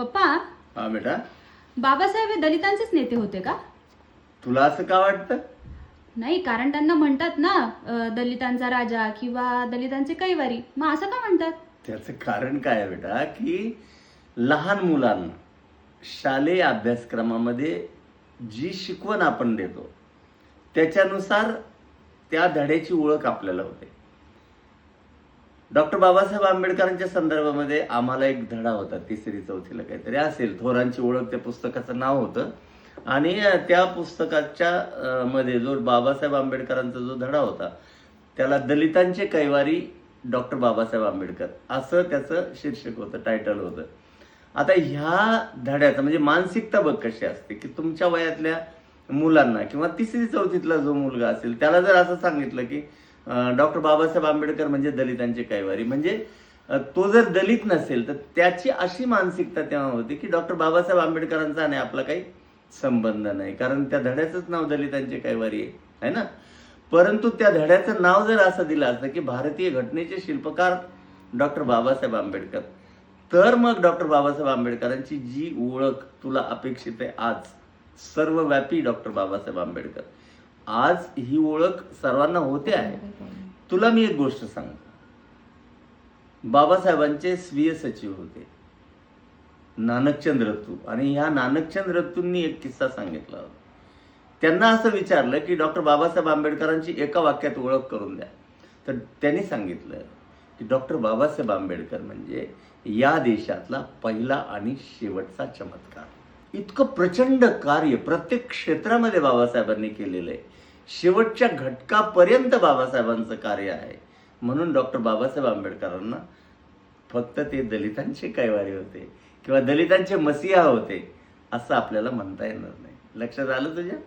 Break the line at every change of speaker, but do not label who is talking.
पप्पा.
हा बेटा.
बाबासाहेब हे दलितांचेच नेते होते का?
तुला असं का वाटतं?
नाही कारण त्यांना म्हणतात ना अं, दलितांचा राजा किंवा दलितांचे कैवारी. मग असं का म्हणतात?
त्याचं कारण काय आहे बेटा की लहान मुलांना शालेय अभ्यासक्रमामध्ये जी शिकवण आपण देतो त्याच्यानुसार त्या धड्याची ओळख आपल्याला होते. डॉक्टर बाबासाहेब आंबेडकरांच्या संदर्भामध्ये आम्हाला एक धडा होता तिसरी चौथीला काहीतरी असेल. थोरांची ओळख त्या पुस्तकाचं नाव होतं. आणि त्या पुस्तकाच्या मध्ये जो बाबासाहेब आंबेडकरांचा जो धडा होता त्याला दलितांचे कैवारी डॉक्टर बाबासाहेब आंबेडकर असं त्याचं शीर्षक होतं टायटल होतं. आता ह्या धड्याचं म्हणजे मानसिकता बघ कशी असते की तुमच्या वयातल्या मुलांना किंवा तिसरी चौथीतला जो मुलगा असेल त्याला जर असं सांगितलं की डॉक्टर बाबासाहेब आंबेडकर म्हणजे दलितांची कैवारी. म्हणजे तो जर दलित नसेल तर त्याची अशी मानसिकता तेव्हा होती की डॉक्टर बाबासाहेब आंबेडकरांचा आणि आपला काही संबंध नाही. कारण त्या धड्याचंच नाव दलितांची कैवारी आहे है ना? परंतु त्या धड्याचं नाव जर असं दिलं असतं की भारतीय घटनेचे शिल्पकार डॉक्टर बाबासाहेब आंबेडकर तर मग डॉक्टर बाबासाहेब आंबेडकरांची जी ओळख तुला अपेक्षित आहे आज सर्वव्यापी डॉक्टर बाबासाहेब आंबेडकर. आज ही ओळख सर्वांना होते आहे. तुला मी एक गोष्ट सांगतो बाबासाहेबांचे स्वीय सचिव होते. नानकचंद रत्तू आणि ह्या नानकचंद रत्तूंनी एक किस्सा सांगितला होता. त्यांना असं विचारलं की डॉक्टर बाबासाहेब आंबेडकरांची एका वाक्यात ओळख करून द्या. तर त्यांनी सांगितलं की डॉक्टर बाबासाहेब आंबेडकर म्हणजे या देशातला पहिला आणि शेवटचा चमत्कार. इतकं प्रचंड कार्य प्रत्येक क्षेत्रामध्ये बाबासाहेबांनी केलेलं आहे. शेवटच्या घटकापर्यंत बाबासाहेबांचं कार्य आहे. म्हणून डॉक्टर बाबासाहेब आंबेडकरांना फक्त ते दलितांचे कैवारी होते किंवा दलितांचे मसिहा होते असं आपल्याला म्हणता येणार नाही. लक्षात आलं तुझ्या?